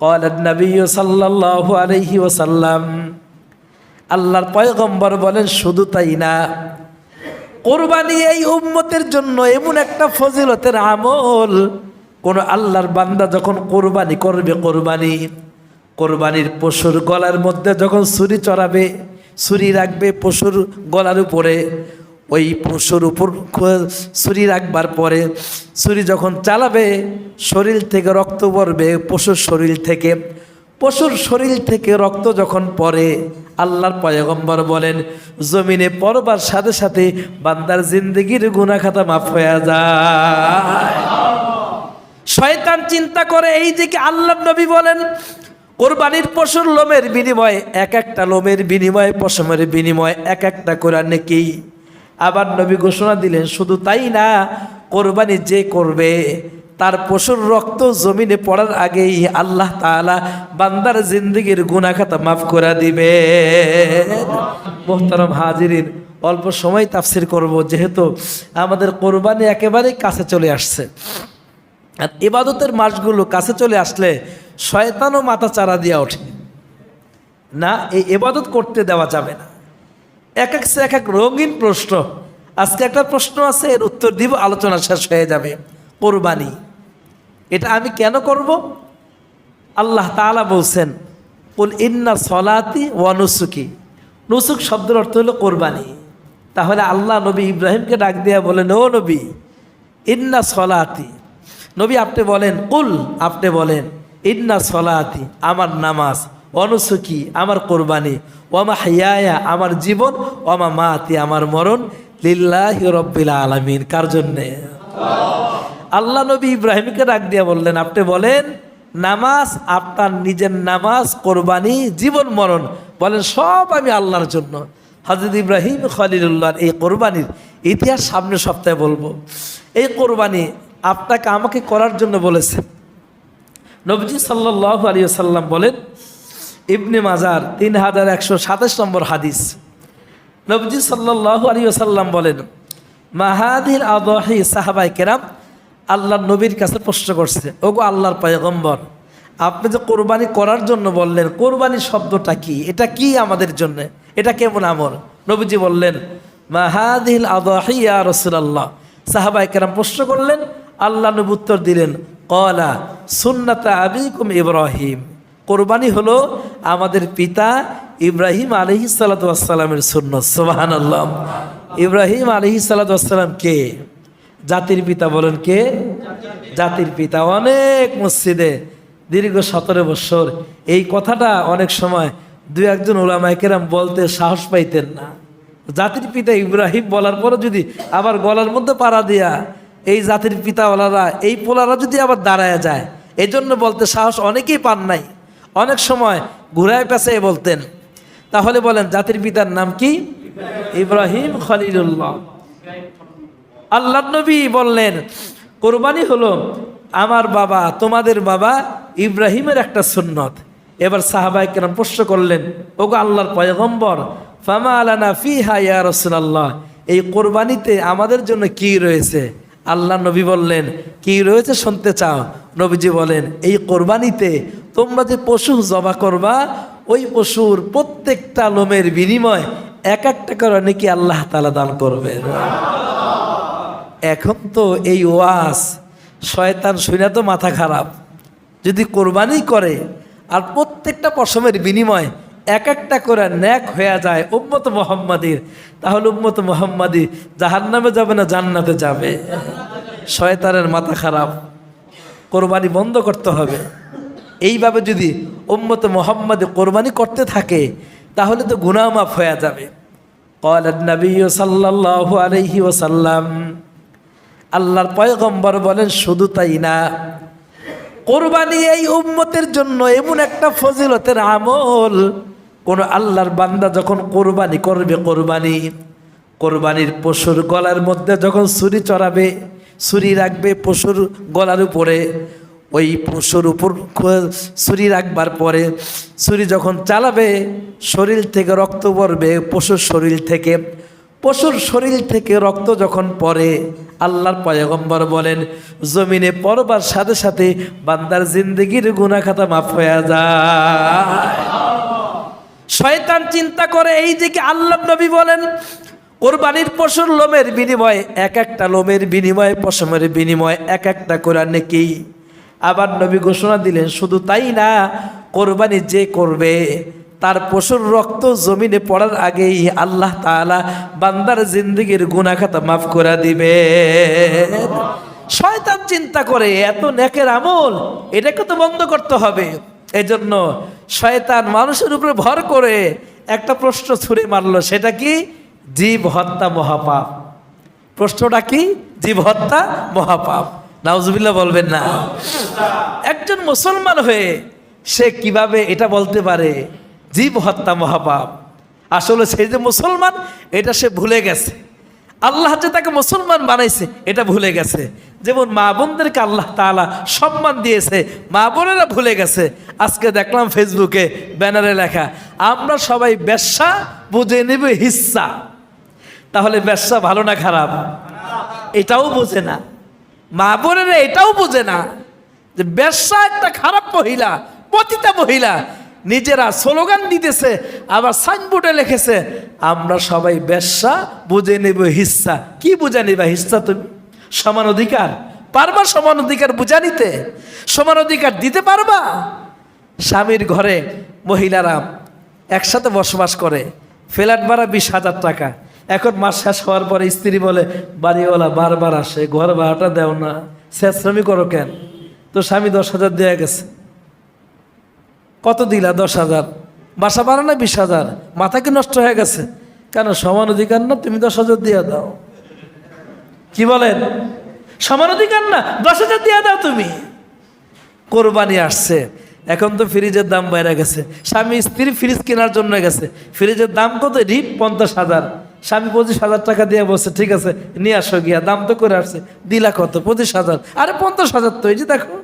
قال النبي صلى الله عليه وسلم আল্লাহর পয়গম্বর বলেন শুধু তাই না কোরবানি এই উম্মতের জন্য এমন একটা ফজিলতের আমল কোন আল্লাহর বান্দা যখন কোরবানি করবে কোরবানি কোরবানির পশুর গলার মধ্যে যখন ছুরি চড়াবে ছুরি রাখবে পশুর গলার উপরে ওই পশুর উপর ছুরি রাখবার পরে ছুরি যখন চালাবে, শরীর থেকে রক্ত পড়বে, পশুর শরীর থেকে। পশুর শরীর থেকে রক্ত যখন পড়ে, আল্লাহর পয়গম্বর বলেন, জমিনে পড়বার সাথে সাথে বান্দার জিন্দগির গুনা খাতা মাফ হয়ে যায়। শয়তান চিন্তা করে, এই দিকে আল্লাহ নবী বলেন, কোরবানির পশুর লোমের বিনিময়ে এক একটা লোমের বিনিময়ে, পশমের বিনিময়ে এক একটা করে নেকি আবার নবী ঘোষণা দিলেন, শুধু তাই না, কোরবানি যে করবে, তার পশুর রক্ত জমিনে পড়ার আগেই আল্লাহ তাআলা বান্দার জিন্দগির গুনাখাতা মাফ করে দিবে। মোহতারাম হাজিরিন, অল্প সময় তাফসির করব, যেহেতু আমাদের কোরবানি একেবারেই কাছে চলে আসছে। আর ইবাদতের মাসগুলো কাছে চলে আসলে শয়তানও মাথা চারা দিয়া ওঠে। না, এই ইবাদত করতে দেওয়া যাবে না। এক এক এক এক রঙিন প্রশ্ন। আজকে একটা প্রশ্ন আছে, এর উত্তর দিব, আলোচনা শেষ হয়ে যাবে। কোরবানি। এটা আমি কেন করব? আল্লাহ তাআলা বলছেন, কুল ইন্না সলাতি ওয়া নুসুকি। শব্দের অর্থ হলো কোরবানি। তাহলে আল্লাহ নবী ইব্রাহিমকে ডাক দিয়া বলেন, ও নবী, ইন্না সলাতি। নবী আপনি বলেন, কুল, আপনি বলেন, ইন্না সলাতি, আমার নামাজ। অনুসুকি, আমার কোরবানি। ওমা হাইয়া আমার জীবন। ওমা মাতি আমার মরণ। লিল্লাহি রব্বিল আলামিন। কার জন্যে? আল্লাহ নবী ইব্রাহিমকে ডাক দিয়া বললেন, আপনি বলেন, নামাজ, আপনার নিজের নামাজ, কোরবানি, জীবন, মরণ, বলেন সব আমি আল্লাহর জন্য। হজরত ইব্রাহিম খলিলুল্লাহর এই কোরবানির ইতিহাস সামনে সপ্তাহে বলব। এই কোরবানি আপনাকে আমাকে করার জন্য বলেছেন নবজি সাল্লাহ আলী সাল্লাম বলেন ইবনে মাজার তিন হাজার একশো সাতাশ নম্বর হাদিস। নবজি সাল্লাহ আলী সাল্লাম বলেন মাহাদির আদহি সাহাবাই কেরাম আল্লাহর নবীর কাছে প্রশ্ন করছে, ওগো আল্লাহর পয়গম্বর, আপনি যে কোরবানি করার জন্য বললেন কোরবানি শব্দটা কি? এটা কি আমাদের জন্য? এটা কেমন আমল? নবীজি বললেন মাহাদিল আদহি ইয়া রসুলাল্লাহ। সাহাবাই কেরাম প্রশ্ন করলেন, আল্লাহ নবী উত্তর দিলেন, কলা সুন্নাতা আবিকুম ইব্রাহিম। কোরবানি হলো আমাদের পিতা ইব্রাহিম আলহি সালাতামের সুন্নত সোবাহান আল্লাহ ইব্রাহিম আলহি সালাতাম কে? জাতির পিতা বলেন কে? জাতির পিতা। অনেক মসজিদে দীর্ঘ সতেরো বছর এই কথাটা অনেক সময় দু একজন ওলামাইকেরাম বলতে সাহস পাইতেন না। জাতির পিতা ইব্রাহিম বলার পরে যদি আবার গলার মধ্যে পাড়া দিয়া এই জাতির পিতাওয়ালারা, এই পোলারা যদি আবার দাঁড়ায় যায় এই জন্য বলতে সাহস অনেকেই পান নাই। অনেক সময় ঘুরায় পেঁচায় বলতেন। তাহলে বলেন, জাতির পিতার নাম কি? ইব্রাহিম খলিলুল্লাহ। আল্লাহ নবী বললেন, কোরবানি হলো আমার বাবা, তোমাদের বাবা ইব্রাহিমের একটা সুন্নত। এবার সাহাবাই কেন প্রশ্ন করলেন, ওগো আল্লাহর পয়গম্বর, ফামা আলানা ফি ইয়া রসুলাল্লাহ, এই কোরবানিতে আমাদের জন্য কি রয়েছে? আল্লাহ নবী বললেন, কি রয়েছে শুনতে চাও? নবীজি বলেন, এই কোরবানিতে তোমরা যে পশু জবা করবা, ওই পশুর প্রত্যেকটা লোমের বিনিময় এক একটা করে নাকি আল্লাহ তালা দান করবেন এখন তো এই ওয়াস শয়তান শুনে তো মাথা খারাপ। যদি কোরবানি করে, আর প্রত্যেকটা পশমের বিনিময় এক একটা করে ন্যাক হয়ে যায় উম্মত মোহাম্মদীর। তাহলে উম্মত মোহাম্মদী জাহার নামে যাবে না জান্নাতে যাবে? শয়তানের মাথা খারাপ। কোরবানি বন্ধ করতে হবে। এইভাবে যদি উম্মত মোহাম্মদে কোরবানি করতে থাকে, তাহলে তো গুনামাফ হয়ে যাবে। কলানবী সাল্লাহ আলহি ওসাল্লাম আল্লাহর পয়গম্বর বলেন, শুধু তাই না, কোরবানি এই উম্মতের জন্য এমন একটা ফজিলতের আমল কোন আল্লাহর বান্দা যখন কোরবানি করবে কোরবানি, কোরবানির পশুর গলার মধ্যে যখন ছুরি চড়াবে, ছুরি রাখবে পশুর গলার উপরে, ওই পশুর উপর ছুরি রাখবার পরে ছুরি যখন চালাবে, শরীর থেকে রক্ত পড়বে পশুর শরীর থেকে। পশুর শরীর থেকে রক্ত যখন পড়ে, আল্লাহর পয়গম্বর বলেন, জমিনে পড়বার সাথে সাথে বান্দার জিন্দগির গুণাখাতা মাফ হয়ে যায়। শয়তান চিন্তা করে, এই যে কি আল্লাহ নবী বলেন, কোরবানির পশুর লোমের বিনিময়ে, এক একটা লোমের বিনিময়ে, পশমের বিনিময়ে, এক একটা কোরআন নাকি। আবার নবী ঘোষণা দিলেন, শুধু তাই না, কোরবানি যে করবে, তার পশুর রক্ত জমিনে পড়ার আগেই আল্লাহ তাআলা বান্দার জিন্দগির গুনাখাতা মাফ করে দিবে। শয়তান চিন্তা করে, এত নেকের আমল, এটাকে তো বন্ধ করতে হবে। এজন্য শয়তান মানুষের উপরে ভর করে একটা প্রশ্ন ছুঁড়ে মারলো, সেটা কি? জীব হত্যা মহাপাপ। প্রশ্নটা কি? জীব হত্যা মহাপাপ। নাউজুবিল্লাহ বলবেন না। একজন মুসলমান হয়ে সে কীভাবে এটা বলতে পারে? জীব হত্যা মহাপাপ। আসলে সে যে মুসলমান, এটা সে ভুলে গেছে। আল্লাহ যে তাকে মুসলমান বানাইছে, এটা ভুলে গেছে। যেমন মা বোনদেরকে আল্লাহ তাআলা সম্মান দিয়েছে, মা বোনেরা ভুলে গেছে। আজকে দেখলাম ফেসবুকে ব্যানারে লেখা, আমরা সবাই ব্যবসা বুঝে নেব হিস্সা তাহলে ব্যবসা ভালো না খারাপ? এটাও বোঝে না। মা বোনেরা এটাও বোঝে না যে ব্যবসা একটা খারাপ মহিলা, পতিতা মহিলা। নিজেরা স্লোগান দিতেছে, আবার সাইনবোর্ডে লিখেছে, আমরা সবাই ব্যবসা বুঝে নেব হিস্সা কি বুঝে নেবা হিস্সা তুমি? সমান অধিকার? পারবা সমান অধিকার বুঝা নিতে? সমান অধিকার দিতে পারবা? স্বামীর ঘরে মহিলারা একসাথে বসবাস করে, ফ্ল্যাট ভাড়া বিশ হাজার টাকা। এখন মাস শেষ হওয়ার পরে স্ত্রী বলে, বাড়িওয়ালা বারবার আসে, ঘর ভাড়াটা দেও না। শ্রমিক করো কেন? তো স্বামী দশ হাজার দেওয়া গেছে। কত দিলা? দশ হাজার। বাসা ভাড়া না বিশ হাজার? মাথা কি নষ্ট হয়ে গেছে? কেন? সমান অধিকার না? তুমি দশ হাজার দিয়ে দাও। কি বলেন? সমান অধিকার না? দশ হাজার দিয়ে দাও তুমি। কোরবানি আসছে। এখন তো ফ্রিজের দাম বাইরে গেছে। স্বামী স্ত্রী ফ্রিজ কেনার জন্য গেছে। ফ্রিজের দাম কত? রিপ পঞ্চাশ হাজার। স্বামী পঁচিশ হাজার টাকা দিয়ে বসে ঠিক আছে, নিয়ে আসো গিয়া। দাম তো করে আসছে। দিলা কত? পঁচিশ হাজার। আরে পঞ্চাশ হাজার তো, এই যে দেখো।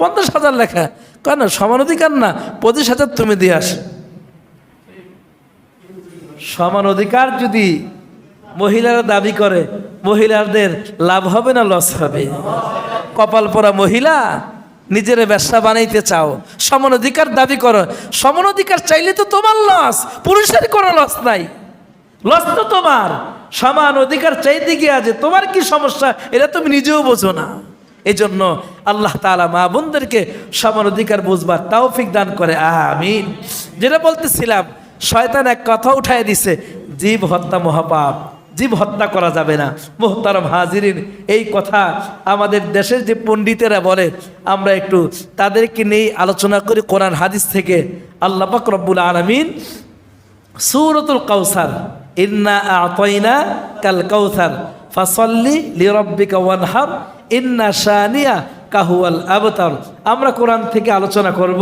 পঞ্চাশ হাজার লেখা। কেন সমান অধিকার না? পঁচিশ হাজার তুমি দিয়ে আস। সমান অধিকার যদি মহিলারা দাবি করে, মহিলাদের লাভ হবে না লস হবে? কপাল পরা মহিলা, নিজের ব্যবসা বানাইতে চাও, সমান অধিকার দাবি করো। সমান অধিকার চাইলে তো তোমার লস পুরুষের কোনো লস নাই। লস তো তোমার। সমান অধিকার চাইতে গিয়ে আছে তোমার কি সমস্যা, এটা তুমি নিজেও বোঝো না। এই জন্য আল্লাহ তালা মা বোনদেরকে সমান অধিকার বুঝবার তাওফিক দান করে। আমিন। যেটা বলতেছিলাম, শয়তান এক কথা উঠায় দিছে, জীব হত্যা মহাপাপ। জীব হত্যা করা যাবে না। মোহতারম হাজিরিন, এই কথা আমাদের দেশের যে পণ্ডিতেরা বলে, আমরা একটু তাদেরকে নিয়ে আলোচনা করি কোরআন হাদিস থেকে। আল্লাহ রব্বুল আলমিন সুরতুল কাউসার ইন্না আতয়না কাল কাউসার ফাসল্লি লিরব্বিকা ওয়ানহার ইন্না শানিয়া কাহুয়াল আবতার। আমরা কোরআন থেকে আলোচনা করব,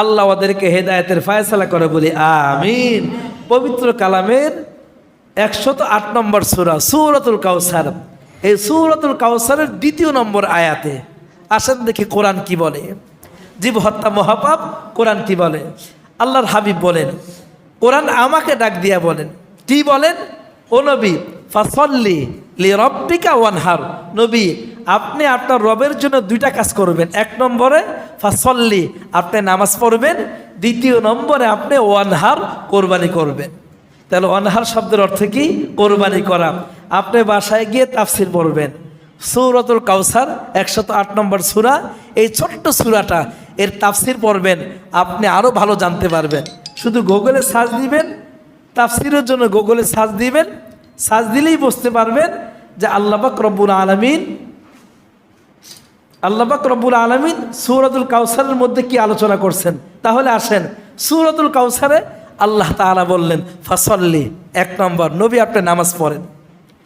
আল্লাহ ওদেরকে হেদায়েতের ফায়সালা করে বলি, আমিন। পবিত্র কালামের একশত আট নম্বর সুরা, সুরতুল কাউসার এই সুরতুল কাউসারের দ্বিতীয় নম্বর আয়াতে আসেন দেখি কোরআন কি বলে। জীব হত্যা মহাপাপ, কোরআন কি বলে? আল্লাহর হাবিব বলেন, কোরআন আমাকে ডাক দিয়া বলেন। কি বলেন? ও নবী, ফাসল্লি লি রব্বিকা ওয়ানহার। নবী, আপনি আপনার রবের জন্য দুইটা কাজ করবেন। এক নম্বরে ফাসল্লি, আপনি নামাজ পড়বেন। দ্বিতীয় নম্বরে আপনি ওয়ানহার কোরবানি করবেন। তাহলে অনহার শব্দের অর্থ কি? কোরবানি করা। আপনি বাসায় গিয়ে তাফসির পড়বেন। সৌরতুল কাউসার একশত আট নম্বর সুরা, এই ছোট্ট সুরাটা, এর তাফসির পড়বেন, আপনি আরও ভালো জানতে পারবেন। শুধু গুগলে সার্চ দিবেন, তাফসিরের জন্য গুগলে সার্চ দিবেন সার্চ দিলেই বুঝতে পারবেন যে আল্লাহবাক রব্বুল আলমিন আল্লাহবাক রব্বুল আলমিন সুরতুল কাউসারের মধ্যে কি আলোচনা করছেন? তাহলে আসেন, সুরতুল কাউসারে আল্লাহ তাআলা বললেন, ফাসল্লি এক নম্বর, নবী আপনি নামাজ পড়েন।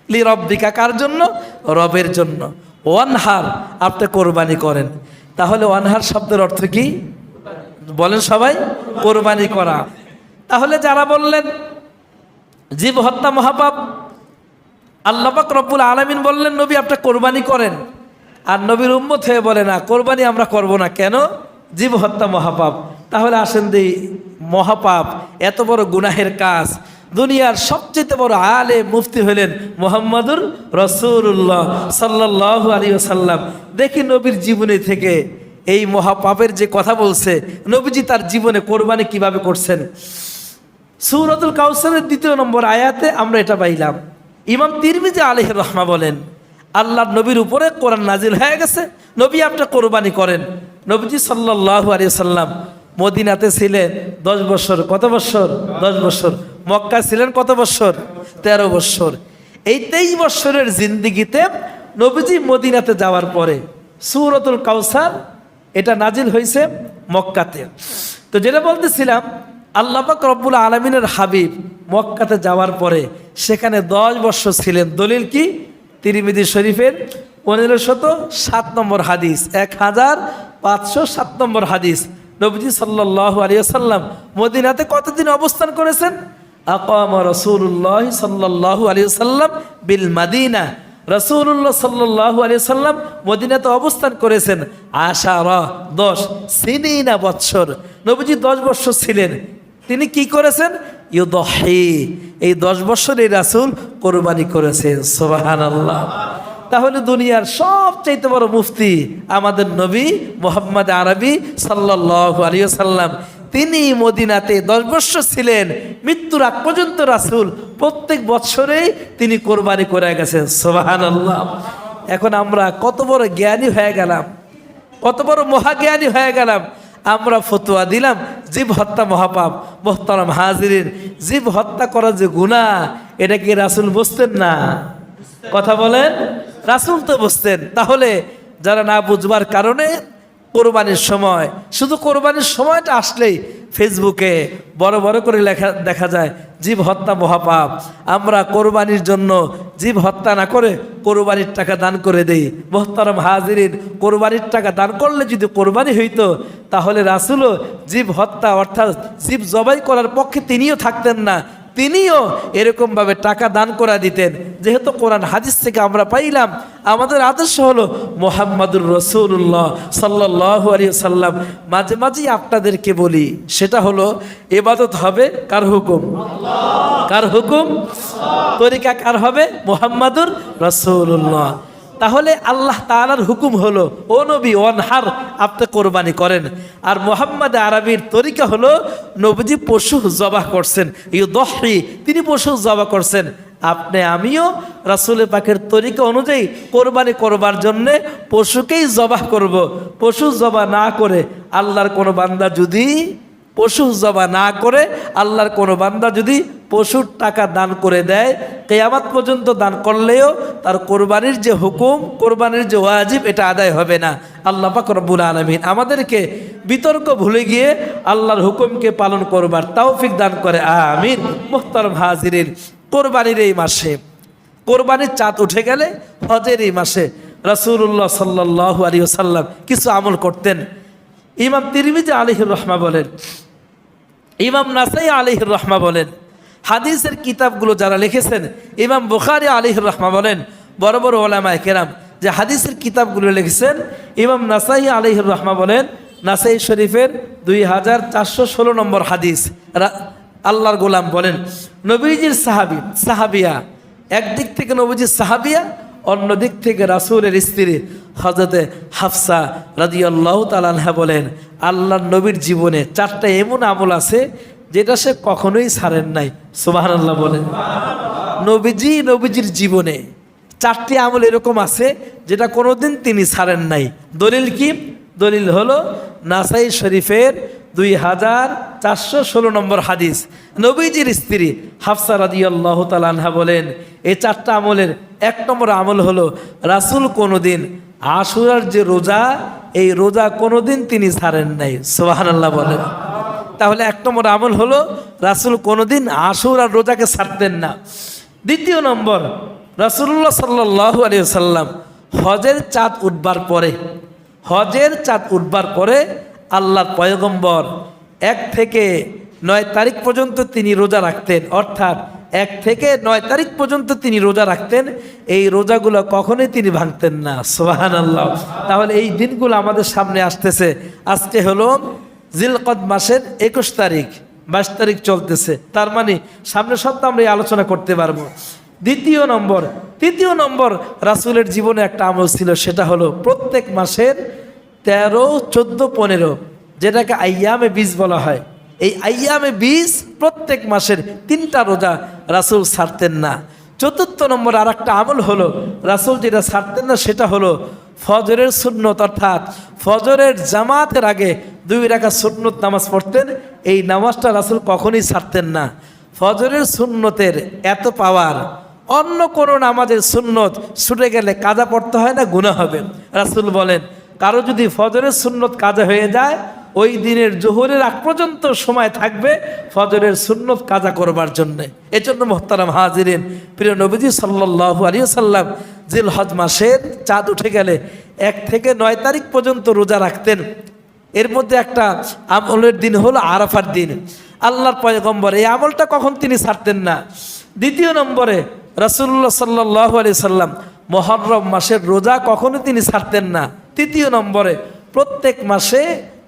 লি রব্বিকা কার জন্য? রবের জন্য। ওয়ানহার আপনি কোরবানি করেন। তাহলে ওয়ানহার শব্দের অর্থ কি? বলেন সবাই, কোরবানি করা। তাহলে যারা বললেন জীব হত্যা মহাপাপ। আল্লাপাক রব্বুল আলমিন বললেন, নবী, আপনি কোরবানি করেন। আর নবীর উম্মত হয়ে বলে, না, কোরবানি আমরা করব না। কেন? জীব হত্যা মহাপাপ। তাহলে আসেন দেই, মহাপাপ, এত বড় গুনাহের কাজ। দুনিয়ার সবচেয়ে বড় আলে মুফতি হলেন মোহাম্মদুর রসুল্লাহ সাল্লাহ আলী সাল্লাম দেখি নবীর জীবনী থেকে এই মহাপাপের যে কথা বলছে, নবীজি তার জীবনে কোরবানি কীভাবে করছেন? সুরতুল কাউসারের দ্বিতীয় নম্বর আয়াতে আমরা এটা পাইলাম। ইমাম তিরমিজি আলহ রহমা বলেন আল্লাহ নবীর উপরে কোরআন নাজিল হয়ে গেছে, নবী আপনি কোরবানি করেন। নবীজি সাল্লাহ আলী সাল্লাম মদিনাতে ছিলেন দশ বছর, কত বছর? দশ বছর। মক্কা ছিলেন কত বছর? তেরো বছর। এই তেইশ বছরের জিন্দিগিতে নবীজি মদিনাতে যাওয়ার পরে সুরতুল কাউসার এটা নাজিল হয়েছে মক্কাতে। তো যেটা বলতেছিলাম আল্লাপাক রব্বুল আলমিনের হাবিব মক্কাতে যাওয়ার পরে সেখানে দশ বছর ছিলেন। দলিল কি? তিরিমিদি শরীফের পনেরো শত সাত নম্বর হাদিস, এক হাজার পাঁচশো সাত নম্বর হাদিস। নবীজি সাল্লাহ আলিয়াল্লাম মদিনাতে কতদিন অবস্থান করেছেন? আকাম রসুল্লাহ সাল্লাহ আলিয়াল্লাম বিল মাদিনা। রসুল্লাহ সাল্লাহ আলিয়াল্লাম মদিনাতে অবস্থান করেছেন আশার, দশ, সিনিনা বৎসর। নবীজি দশ বৎসর ছিলেন। তিনি কি করেছেন? ইউদহি। এই দশ বছরে রাসুল কোরবানি করেছেন সোবাহান আল্লাহ তাহলে দুনিয়ার সবচাইতে বড় মুফতি আমাদের নবী মোহাম্মদ আরবি সাল্লাহ আলিয়া সাল্লাম তিনি মদিনাতে দশ বৎসর ছিলেন, মৃত্যুর আগ পর্যন্ত রাসুল প্রত্যেক বৎসরেই তিনি কোরবানি করে গেছেন সোবাহান আল্লাহ এখন আমরা কত বড় জ্ঞানী হয়ে গেলাম, কত বড় মহাজ্ঞানী হয়ে গেলাম। আমরা ফতুয়া দিলাম জীব হত্যা মহাপাপ মোহতারাম হাজিরিন। জীব হত্যা করা যে গুণা এটা কি রাসুল বুঝতেন না? কথা বলেন? রাসুল তো বুঝতেন। তাহলে যারা না বুঝবার কারণে কোরবানির সময়। শুধু কোরবানির সময়টা আসলেই ফেসবুকে বড় বড় করে লেখা, দেখা যায়, জীব হত্যা মহাপাপ। আমরা কোরবানির জন্য জীব হত্যা না করে কোরবানির টাকা দান করে দেই। মোহতারাম হাজিরিন, কোরবানির টাকা দান করলে যদি কোরবানি হইতো, তাহলে রাসুলও জীব হত্যা অর্থাৎ জীব জবাই করার পক্ষে তিনিও থাকতেন না। তিনিও এরকমভাবে টাকা দান করে দিতেন। যেহেতু কোরআন হাদিস থেকে আমরা পাইলাম আমাদের আদর্শ হলো মোহাম্মদুর রসুল্লাহ সাল্লাহ আলী সাল্লাম মাঝে মাঝেই আপনাদেরকে বলি সেটা হলো এবাদত হবে কার হুকুম? কার হুকুম? তরিকা কার হবে? মোহাম্মদুর রসুল্লাহ তাহলে আল্লাহ তালার হুকুম হলো, ও নবী, ওয়ানহার, আপনি কোরবানি করেন আর মোহাম্মদ আরবির তরিকা হলো, নবীজি পশু জবাহ করছেন ইউ দহি তিনি পশু জবাহ করছেন আপনি, আমিও রাসুলের পাখের তরিকা অনুযায়ী কোরবানি করবার জন্যে পশুকেই জবাহ করব। পশু জবা না করে আল্লাহর কোনো বান্দা যদি পশু জমা না করে আল্লাহর কোনো বান্দা যদি পশুর টাকা দান করে দেয়, কেয়ামাত পর্যন্ত দান করলেও তার কোরবানির যে হুকুম, কোরবানির যে ওয়াজিব, এটা আদায় হবে না। আল্লাহ পাক রব্বুল আলমিন আমাদেরকে বিতর্ক ভুলে গিয়ে আল্লাহর হুকুমকে পালন করবার তৌফিক দান করে। আমিন। মোহতারম হাজিরের কোরবানির এই মাসে, কোরবানির চাঁদ উঠে গেলে হজের এই মাসে রসুল্লাহ সাল্লাহ আলী সাল্লাম কিছু আমল করতেন। ইমাম তিরমিজি আলিহির রহমা বলেন ইমাম নাসাই আলিহির রহমা বলেন, হাদিসের কিতাবগুলো যারা লিখেছেন, ইমাম বুখারি আলিহির রহমা বলেন, বড় বড় ওলামায় কেরাম যে হাদিসের কিতাবগুলো লিখেছেন, ইমাম নাসাই আলিহির রহমা বলেন, নাসাই শরীফের দুই হাজার চারশো ষোলো নম্বর হাদিস আল্লাহর গোলাম বলেন, নবীজির সাহাবি, সাহাবিয়া, একদিক থেকে নবীজির সাহাবিয়া অন্য দিক থেকে রাসুলের স্ত্রী। হজরতে হাফসা রাজিউল্লাহ তালাহা বলেন আল্লাহ নবীর জীবনে চারটা এমন আমল আছে যেটা সে কখনোই ছাড়েন নাই। সুবাহান আল্লাহ বলেন। নবীজি নবীজির জীবনে চারটি আমল এরকম আছে যেটা কোনোদিন তিনি ছাড়েন নাই। দলিল কি? দলিল হলো নাসাই শরীফের দুই হাজার চারশো ষোলো নম্বর হাদিস। নবীজির স্ত্রী হাফসা রাদিয়াল্লাহ তালানহা বলেন এই চারটা আমলের এক নম্বর আমল হলো রাসুল কোনোদিন আশুরার যে রোজা, এই রোজা কোনোদিন তিনি ছাড়েন নাই। সোহান আল্লাহ বলেন। তাহলে এক নম্বর আমল হলো রাসুল কোনোদিন আশুর আর রোজাকে ছাড়তেন না। দ্বিতীয় নম্বর রাসুল্লাহ সাল্লাহ আলিয়া সাল্লাম হজের চাঁদ উঠবার পরে হজের চাঁদ উঠবার পরে আল্লাহর পয়গম্বর এক থেকে নয় তারিখ পর্যন্ত তিনি রোজা রাখতেন। অর্থাৎ এক থেকে নয় তারিখ পর্যন্ত তিনি রোজা রাখতেন। এই রোজাগুলো কখনোই তিনি ভাঙতেন না। সোহান আল্লাহ তাহলে এই দিনগুলো আমাদের সামনে আসতেছে। আজকে হলো জিলকদ মাসের একুশ তারিখ। বাইশ তারিখ চলতেছে। তার মানে সামনের সপ্তাহ আমরা এই আলোচনা করতে পারব। দ্বিতীয় নম্বর, তৃতীয় নম্বর রাসুলের জীবনে একটা আমল ছিল, সেটা হলো প্রত্যেক মাসের তেরো, চোদ্দ, পনেরো, যেটাকে আইয়ামে বীজ বলা হয়। এই আইয়ামে বীজ প্রত্যেক মাসের তিনটা রোজা রাসুল ছাড়তেন না। চতুর্থ নম্বর আর একটা আমল হলো, রাসুল যেটা ছাড়তেন না, সেটা হলো ফজরের সুন্নত, অর্থাৎ ফজরের জামাতের আগে দুই রাখা সুন্নত নামাজ পড়তেন। এই নামাজটা রাসুল কখনই ছাড়তেন না। ফজরের সুন্নতের এত পাওয়ার অন্য কোনো নামাজের সুন্নত ছুটে গেলে কাজা পড়তে হয় না গুণা হবে। রাসুল বলেন, কারও যদি ফজরের সুন্নত কাজা হয়ে যায়, ওই দিনের জোহরের আগ পর্যন্ত সময় থাকবে ফজরের সুন্নত কাজা করবার জন্যে। এজন্য মোহতারাম হাজিরিন, প্রিয় নবীজি সাল্লাহ আলিয়া সাল্লাম জিল হজ মাসের চাঁদ উঠে গেলে এক থেকে নয় তারিখ পর্যন্ত রোজা রাখতেন। এর মধ্যে একটা আমলের দিন হলো আরাফার দিন। আল্লাহর পয়গম্বর, এই আমলটা কখন তিনি ছাড়তেন না? দ্বিতীয় নম্বরে রাসুল্লাহ সাল্লাহ আলি সাল্লাম, মহরম মাসের রোজা কখনো তিনি ছাড়তেন না। তৃতীয় নম্বরে, প্রত্যেক মাসে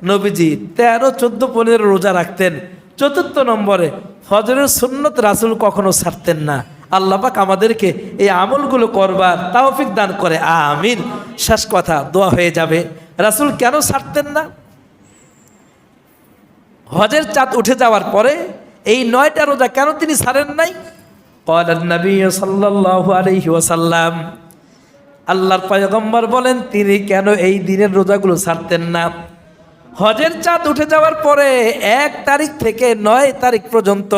নবীজি তেরো, চোদ্দ, পনেরো রোজা রাখতেন। চতুর্থ নম্বরে, ফজরের সুন্নত রাসুল কখনো ছাড়তেন না। আল্লাপাক আমাদেরকে এই আমলগুলো করবার তাওফিক দান করে, আমিন। শেষ কথা, দোয়া হয়ে যাবে। রাসুল কেন ছাড়তেন না? হজের চাঁদ উঠে যাওয়ার পরে এই নয়টা রোজা কেন তিনি ছাড়েন নাই? قال النبي صلى الله عليه وسلم আল্লাহর পয়গম্বর বলেন তিনি কেন এই দিনের রোজাগুলো ছাড়তেন না হজের চাঁদ উঠে যাওয়ার পরে এক তারিখ থেকে নয় তারিখ পর্যন্ত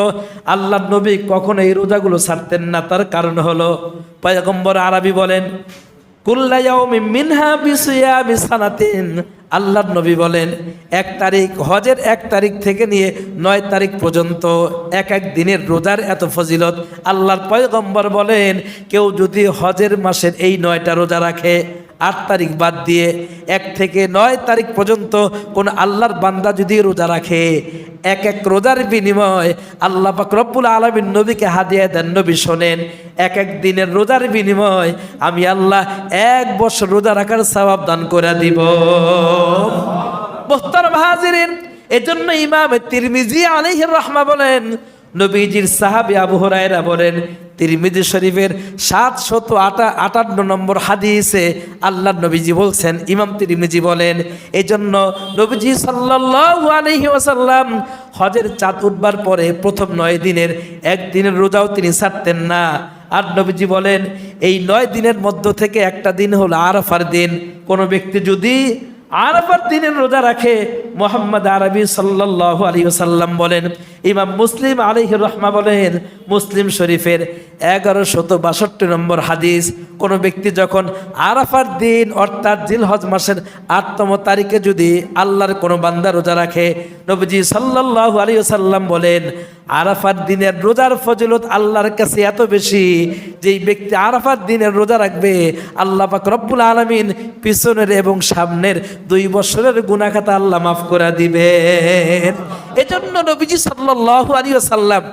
আল্লাহ নবী কখনো এই রোজাগুলো ছাড়তেন না তার কারণ হলো পয়গম্বর আরবি বলেন মিনহা আল্লাহর নবী বলেন, এক তারিখ হজের এক তারিখ থেকে নিয়ে নয় তারিখ পর্যন্ত এক এক দিনের রোজার এত ফজিলত। আল্লাহর পয়গম্বর বলেন, কেউ যদি হজের মাসের এই নয়টা রোজা রাখে, আট তারিখ বাদ দিয়ে এক থেকে নয় তারিখ পর্যন্ত কোন আল্লাহর বান্দা যদি রোজা রাখে, এক এক রোজার বিনিময় আল্লাহ পাক রব্বুল আলমীর নবীকে হাদিয়া দেন। নবী শোনেন এক এক দিনের রোজার বিনিময় আমি আল্লাহ এক বছর রোজা রাখার সবাব দান করে দিব। মোহতারাম হাজিরিন, এজন্য ইমাম তিরমিজি আলাইহির রহমা বলেন, নবীজির সাহাবি আবু হুরায়রা বলেন, তিরমিজি শরীফের সাত শত আটা, আটান্ন নম্বর হাদিসে আল্লাহ নবীজি বলছেন, ইমাম তিরমিজি বলেন এই জন্য নবীজি সাল্লাল্লাহু আলাইহি ওয়াসাল্লাম হজের চাঁদ উঠবার পরে প্রথম নয় দিনের, একদিনের রোজাও তিনি ছাড়তেন না। আর নবীজি বলেন, এই নয় দিনের মধ্য থেকে একটা দিন হলো আরফার দিন। কোনো ব্যক্তি যদি আরফার দিনের রোজা রাখে মোহাম্মদ আরবি সাল্লাহ আলী সাল্লাম বলেন, ইমাম মুসলিম আলিহ রহমা বলেন, মুসলিম শরীফের এগারো শত বাষট্টি নম্বর হাদিস, কোনো ব্যক্তি যখন আরাফার দিন অর্থাৎ জিল হজ মাসের আটতম তারিখে যদি আল্লাহর কোনো বান্দা রোজা রাখে, নবীজি সাল্লাহ আলী সাল্লাম বলেন, আরাফার দিনের রোজার ফজলত আল্লাহর কাছে এত বেশি যেই ব্যক্তি আরাফার দিনের রোজা রাখবে, আল্লাহ পাক রব্বুল আলমিন পিছনের এবং সামনের দুই বছরের গুণাখাতা আল্লাহ মাফ করে দিবেন। এজন্য নবীজি সাল্লাহ আলী সাল্লাম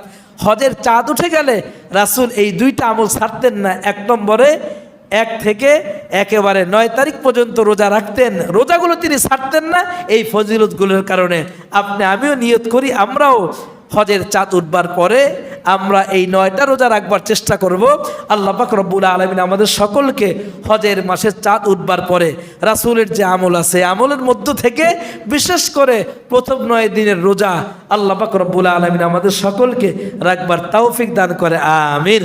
হজের চাঁদ উঠে গেলে রাসুল এই দুইটা আমল ছাড়তেন না, এক নম্বরে এক থেকে একেবারে নয় তারিখ পর্যন্ত রোজা রাখতেন। রোজাগুলো তিনি ছাড়তেন না, এই ফজিলতগুলোর কারণে। আপনি আমিও নিয়ত করি, আমরাও হজের চাঁদ উঠবার পরে আমরা এই নয়টা রোজা রাখবার চেষ্টা করব। আল্লাহ পাক রব্বুল আলমিন আমাদের সকলকে হজের মাসে চাঁদ উঠবার পরে রাসুলের যে আমল আছে আমলের মধ্য থেকে বিশেষ করে প্রথম নয় দিনের রোজা আল্লাহ পাক রব্বুল আলমিন আমাদের সকলকে রাখবার তাওফিক দান করে আমির